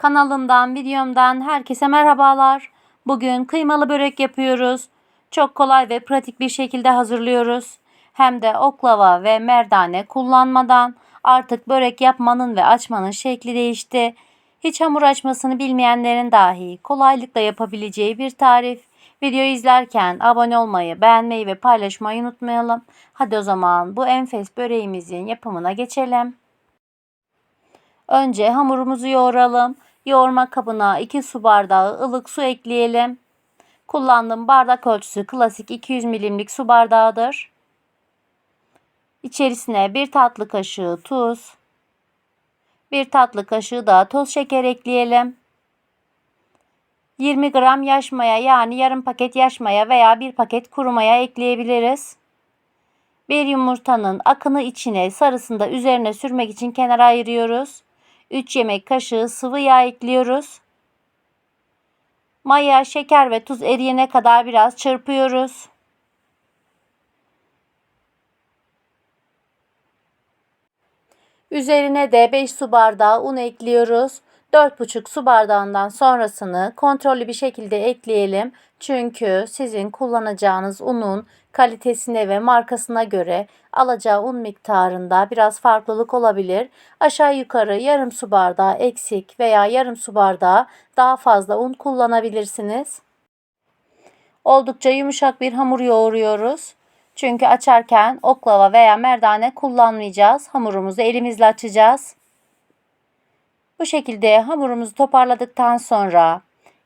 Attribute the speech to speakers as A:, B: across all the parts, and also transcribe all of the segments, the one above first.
A: Kanalımdan, videomdan herkese merhabalar. Bugün kıymalı börek yapıyoruz. Çok kolay ve pratik bir şekilde hazırlıyoruz. Hem de oklava ve merdane kullanmadan artık börek yapmanın ve açmanın şekli değişti. Hiç hamur açmasını bilmeyenlerin dahi kolaylıkla yapabileceği bir tarif. Videoyu izlerken abone olmayı, beğenmeyi ve paylaşmayı unutmayalım. Hadi o zaman bu enfes böreğimizin yapımına geçelim. Önce hamurumuzu yoğuralım. Yoğurma kabına 2 su bardağı ılık su ekleyelim. Kullandığım bardak ölçüsü klasik 200 milimlik su bardağıdır. İçerisine 1 tatlı kaşığı tuz, 1 tatlı kaşığı da toz şeker ekleyelim. 20 gram yaş maya yani yarım paket yaş maya veya bir paket kuru maya ekleyebiliriz. Bir yumurtanın akını içine sarısını da üzerine sürmek için kenara ayırıyoruz. 3 yemek kaşığı sıvı yağ ekliyoruz. Maya, şeker ve tuz eriyene kadar biraz çırpıyoruz. Üzerine de 5 su bardağı un ekliyoruz. 4,5 su bardağından sonrasını kontrollü bir şekilde ekleyelim. Çünkü sizin kullanacağınız unun kalitesine ve markasına göre alacağı un miktarında biraz farklılık olabilir. Aşağı yukarı yarım su bardağı eksik veya yarım su bardağı daha fazla un kullanabilirsiniz. Oldukça yumuşak bir hamur yoğuruyoruz. Çünkü açarken oklava veya merdane kullanmayacağız. Hamurumuzu elimizle açacağız. Bu şekilde hamurumuzu toparladıktan sonra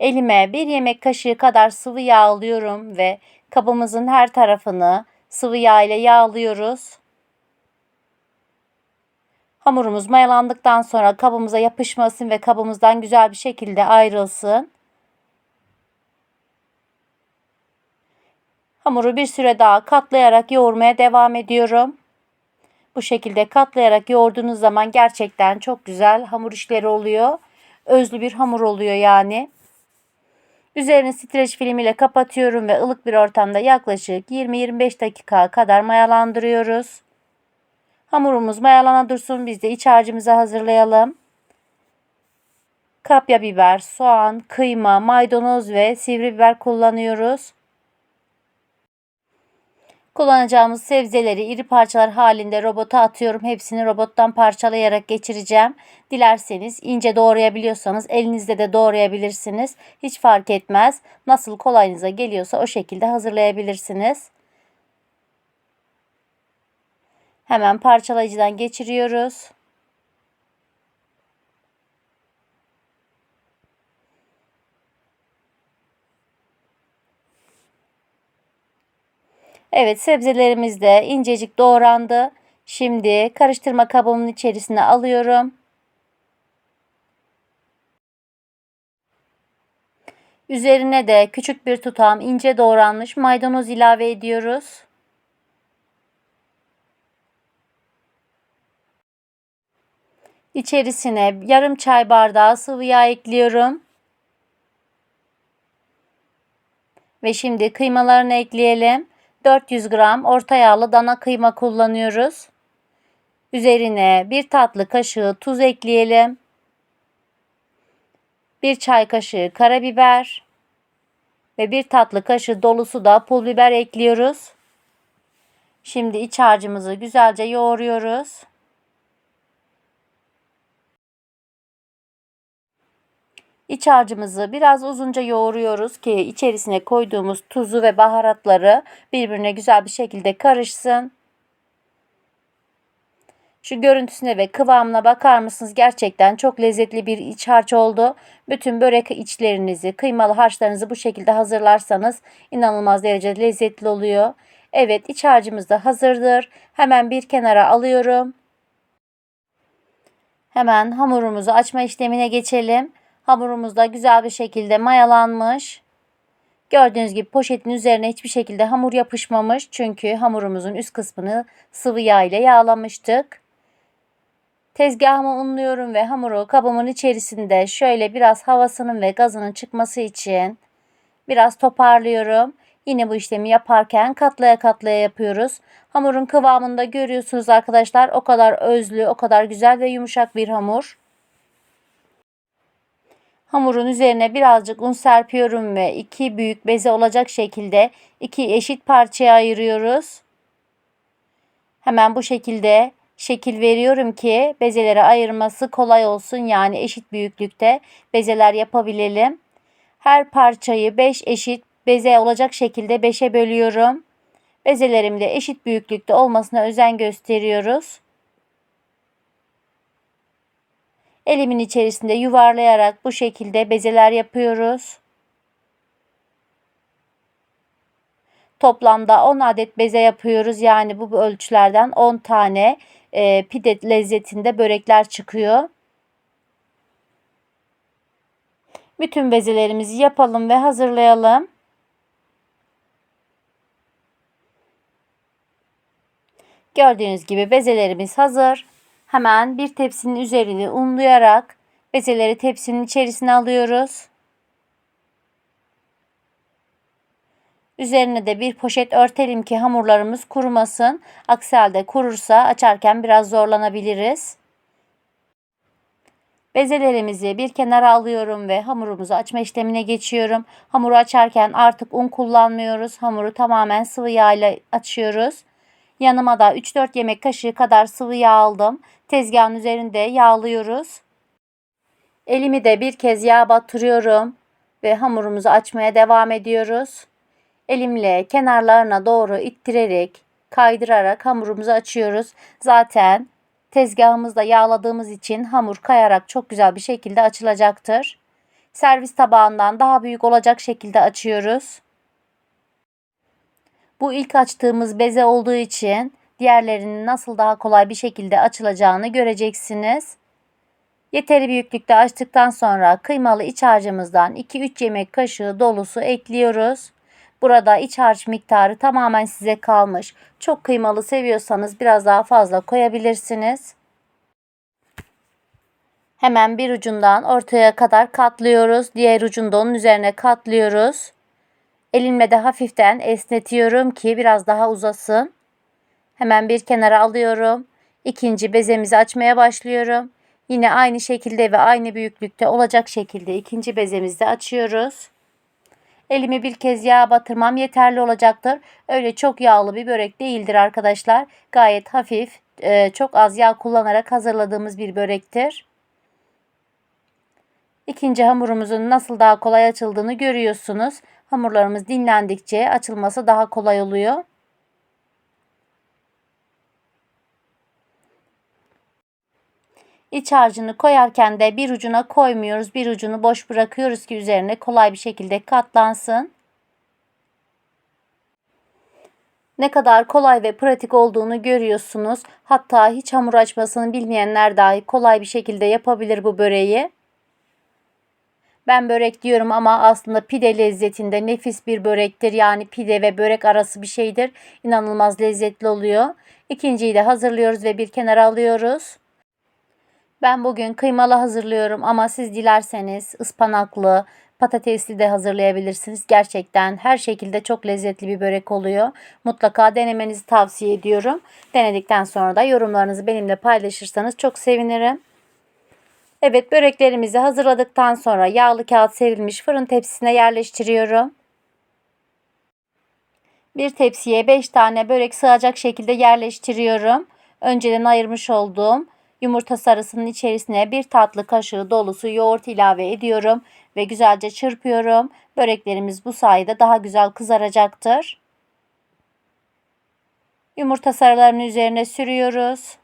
A: elime bir yemek kaşığı kadar sıvı yağ alıyorum ve kabımızın her tarafını sıvı yağ ile yağlıyoruz. Hamurumuz mayalandıktan sonra kabımıza yapışmasın ve kabımızdan güzel bir şekilde ayrılsın. Hamuru bir süre daha katlayarak yoğurmaya devam ediyorum. Bu şekilde katlayarak yoğurduğunuz zaman gerçekten çok güzel hamur işleri oluyor. Özlü bir hamur oluyor yani. Üzerini streç film ile kapatıyorum ve ılık bir ortamda yaklaşık 20-25 dakika kadar mayalandırıyoruz. Hamurumuz mayalana dursun. Biz de iç harcımızı hazırlayalım. Kapya biber, soğan, kıyma, maydanoz ve sivri biber kullanıyoruz. Kullanacağımız sebzeleri iri parçalar halinde robota atıyorum. Hepsini robottan parçalayarak geçireceğim. Dilerseniz ince doğrayabiliyorsanız elinizde de doğrayabilirsiniz. Hiç fark etmez. Nasıl kolayınıza geliyorsa o şekilde hazırlayabilirsiniz. Hemen parçalayıcıdan geçiriyoruz. Evet sebzelerimiz de incecik doğrandı. Şimdi karıştırma kabımın içerisine alıyorum. Üzerine de küçük bir tutam ince doğranmış maydanoz ilave ediyoruz. İçerisine yarım çay bardağı sıvı yağ ekliyorum. Ve şimdi kıymalarını ekleyelim. 400 gram orta yağlı dana kıyma kullanıyoruz. Üzerine bir tatlı kaşığı tuz ekleyelim. Bir çay kaşığı karabiber ve bir tatlı kaşığı dolusu da pul biber ekliyoruz. Şimdi iç harcımızı güzelce yoğuruyoruz. İç harcımızı biraz uzunca yoğuruyoruz ki içerisine koyduğumuz tuzu ve baharatları birbirine güzel bir şekilde karışsın. Şu görüntüsüne ve kıvamına bakar mısınız? Gerçekten çok lezzetli bir iç harç oldu. Bütün börek içlerinizi, kıymalı harçlarınızı bu şekilde hazırlarsanız inanılmaz derecede lezzetli oluyor. Evet iç harcımız da hazırdır. Hemen bir kenara alıyorum. Hemen hamurumuzu açma işlemine geçelim. Hamurumuz da güzel bir şekilde mayalanmış. Gördüğünüz gibi poşetin üzerine hiçbir şekilde hamur yapışmamış. Çünkü hamurumuzun üst kısmını sıvı yağ ile yağlamıştık. Tezgahımı unluyorum ve hamuru kabımın içerisinde şöyle biraz havasının ve gazının çıkması için biraz toparlıyorum. Yine bu işlemi yaparken katlaya katlaya yapıyoruz. Hamurun kıvamında görüyorsunuz arkadaşlar. O kadar özlü, o kadar güzel ve yumuşak bir hamur. Hamurun üzerine birazcık un serpiyorum ve iki büyük beze olacak şekilde iki eşit parçaya ayırıyoruz. Hemen bu şekilde şekil veriyorum ki bezeleri ayırması kolay olsun. Yani eşit büyüklükte bezeler yapabilelim. Her parçayı 5 eşit beze olacak şekilde 5'e bölüyorum. Bezelerim de eşit büyüklükte olmasına özen gösteriyoruz. Elimin içerisinde yuvarlayarak bu şekilde bezeler yapıyoruz. Toplamda 10 adet beze yapıyoruz. Yani bu ölçülerden 10 tane e, pide lezzetinde börekler çıkıyor. Bütün bezelerimizi yapalım ve hazırlayalım. Gördüğünüz gibi bezelerimiz hazır. Hemen bir tepsinin üzerini unlayarak bezeleri tepsinin içerisine alıyoruz. Üzerine de bir poşet örtelim ki hamurlarımız kurumasın. Aksi halde kurursa açarken biraz zorlanabiliriz. Bezelerimizi bir kenara alıyorum ve hamurumuzu açma işlemine geçiyorum. Hamuru açarken artık un kullanmıyoruz. Hamuru tamamen sıvı yağ ile açıyoruz. Yanıma da 3-4 yemek kaşığı kadar sıvı yağ aldım. Tezgahın üzerinde yağlıyoruz. Elimi de bir kez yağ batırıyorum ve hamurumuzu açmaya devam ediyoruz. Elimle kenarlarına doğru ittirerek, kaydırarak hamurumuzu açıyoruz. Zaten tezgahımızda yağladığımız için hamur kayarak çok güzel bir şekilde açılacaktır. Servis tabağından daha büyük olacak şekilde açıyoruz. Bu ilk açtığımız beze olduğu için diğerlerinin nasıl daha kolay bir şekilde açılacağını göreceksiniz. Yeteri büyüklükte açtıktan sonra kıymalı iç harcımızdan 2-3 yemek kaşığı dolusu ekliyoruz. Burada iç harç miktarı tamamen size kalmış. Çok kıymalı seviyorsanız biraz daha fazla koyabilirsiniz. Hemen bir ucundan ortaya kadar katlıyoruz. Diğer ucunu da onun üzerine katlıyoruz. Elimle de hafiften esnetiyorum ki biraz daha uzasın. Hemen bir kenara alıyorum. İkinci bezemizi açmaya başlıyorum. Yine aynı şekilde ve aynı büyüklükte olacak şekilde ikinci bezemizi de açıyoruz. Elimi bir kez yağ batırmam yeterli olacaktır. Öyle çok yağlı bir börek değildir arkadaşlar. Gayet hafif, e, çok az yağ kullanarak hazırladığımız bir börektir. İkinci hamurumuzun nasıl daha kolay açıldığını görüyorsunuz. Hamurlarımız dinlendikçe açılması daha kolay oluyor. İç harcını koyarken de bir ucuna koymuyoruz. Bir ucunu boş bırakıyoruz ki üzerine kolay bir şekilde katlansın. Ne kadar kolay ve pratik olduğunu görüyorsunuz. Hatta hiç hamur açmasını bilmeyenler dahi kolay bir şekilde yapabilir bu böreği. Ben börek diyorum ama aslında pide lezzetinde nefis bir börektir. Yani pide ve börek arası bir şeydir. İnanılmaz lezzetli oluyor. İkinciyi de hazırlıyoruz ve bir kenara alıyoruz. Ben bugün kıymalı hazırlıyorum ama siz dilerseniz ıspanaklı, patatesli de hazırlayabilirsiniz. Gerçekten her şekilde çok lezzetli bir börek oluyor. Mutlaka denemenizi tavsiye ediyorum. Denedikten sonra da yorumlarınızı benimle paylaşırsanız çok sevinirim. Evet böreklerimizi hazırladıktan sonra yağlı kağıt serilmiş fırın tepsisine yerleştiriyorum. Bir tepsiye 5 tane börek sığacak şekilde yerleştiriyorum. Önceden ayırmış olduğum Yumurta sarısının içerisine bir tatlı kaşığı dolusu yoğurt ilave ediyorum ve güzelce çırpıyorum. Böreklerimiz bu sayede daha güzel kızaracaktır. Yumurta sarılarının üzerine sürüyoruz.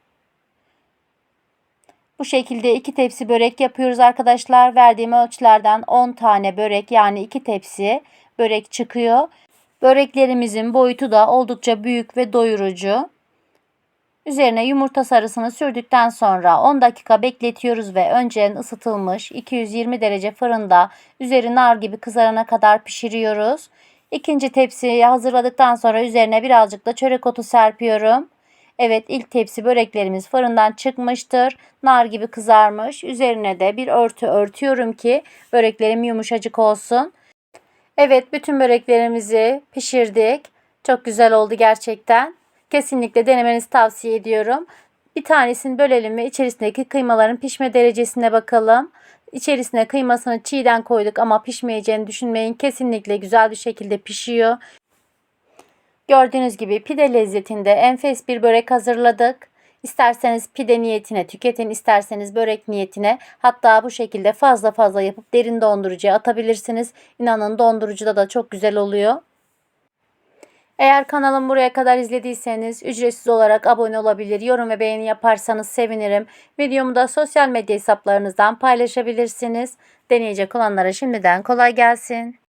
A: Bu şekilde iki tepsi börek yapıyoruz arkadaşlar. Verdiğim ölçülerden 10 tane börek yani iki tepsi börek çıkıyor. Böreklerimizin boyutu da oldukça büyük ve doyurucu. Üzerine yumurta sarısını sürdükten sonra 10 dakika bekletiyoruz ve önceden ısıtılmış 220 derece fırında üzeri nar gibi kızarana kadar pişiriyoruz. İkinci tepsiyi hazırladıktan sonra üzerine birazcık da çörek otu serpiyorum. Evet ilk tepsi böreklerimiz fırından çıkmıştır. Nar gibi kızarmış. Üzerine de bir örtü örtüyorum ki böreklerim yumuşacık olsun. Evet bütün böreklerimizi pişirdik. Çok güzel oldu gerçekten. Kesinlikle denemenizi tavsiye ediyorum. Bir tanesini bölelim ve içerisindeki kıymaların pişme derecesine bakalım. İçerisine kıymasını çiğden koyduk ama pişmeyeceğini düşünmeyin. Kesinlikle güzel bir şekilde pişiyor. Gördüğünüz gibi pide lezzetinde enfes bir börek hazırladık. İsterseniz pide niyetine tüketin, isterseniz börek niyetine hatta bu şekilde fazla fazla yapıp derin dondurucuya atabilirsiniz. İnanın dondurucuda da çok güzel oluyor. Eğer kanalımı buraya kadar izlediyseniz ücretsiz olarak abone olabilir, yorum ve beğeni yaparsanız sevinirim. Videomu da sosyal medya hesaplarınızdan paylaşabilirsiniz. Deneyecek olanlara şimdiden kolay gelsin.